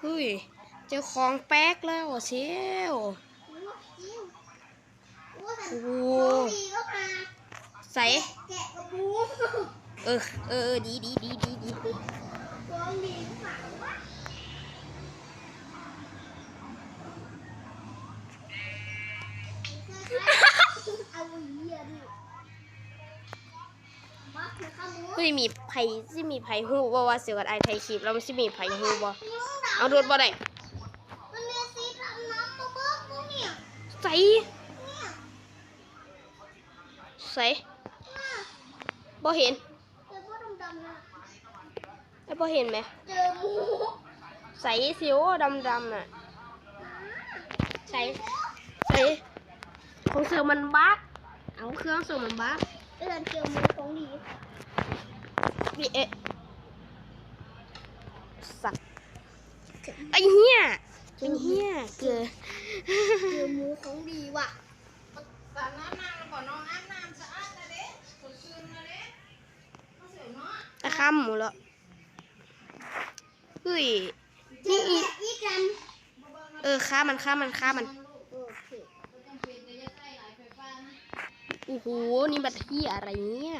เฮ้ย เจอของแป๊กแล้วเชลโอ้โหโอ้ของดีก็มาใส่แกะกระบูเออเออเออดีดีดีดีดี ขโมยเฮ้ยมีไผ่ที่มีไผ่ฮู้ว่าว่าเสือกับไอไทยคลิปแล้วมันสิมีไผ่ฮู้บ่เอาโดดบ่ได้มันมีสีดำน้ำตัวเบิ้ลพวกเนี่ยใส่ใส่บ่เห็นเจอพวบ่เห็นไหมเจอหมูใส่สิวดำดำน่ะใส่ใส่ของเสือมันบักเอาเครื่องเสือมันบัก เออเจอหมูของดีนี่เอ๊ะสัตว์ไอ้เหี้ยไอ้เหี้ยเกือเจอหมูของดีว่ะสาน้ำน้ำก่อนน้องอาบน้ำสะอาดนะเด้สดชื่นนะเด้มาเสียวเนาะตะคำหมูแล้วเฮ้ยเจออีกอีกกันเออฆ่ามันฆ่ามันฆ่ามัน โอเค จำเป็นจะใส่หลายไฟฟ้านะ โอ้โห นี่บัตรที่อะไรเนี่ย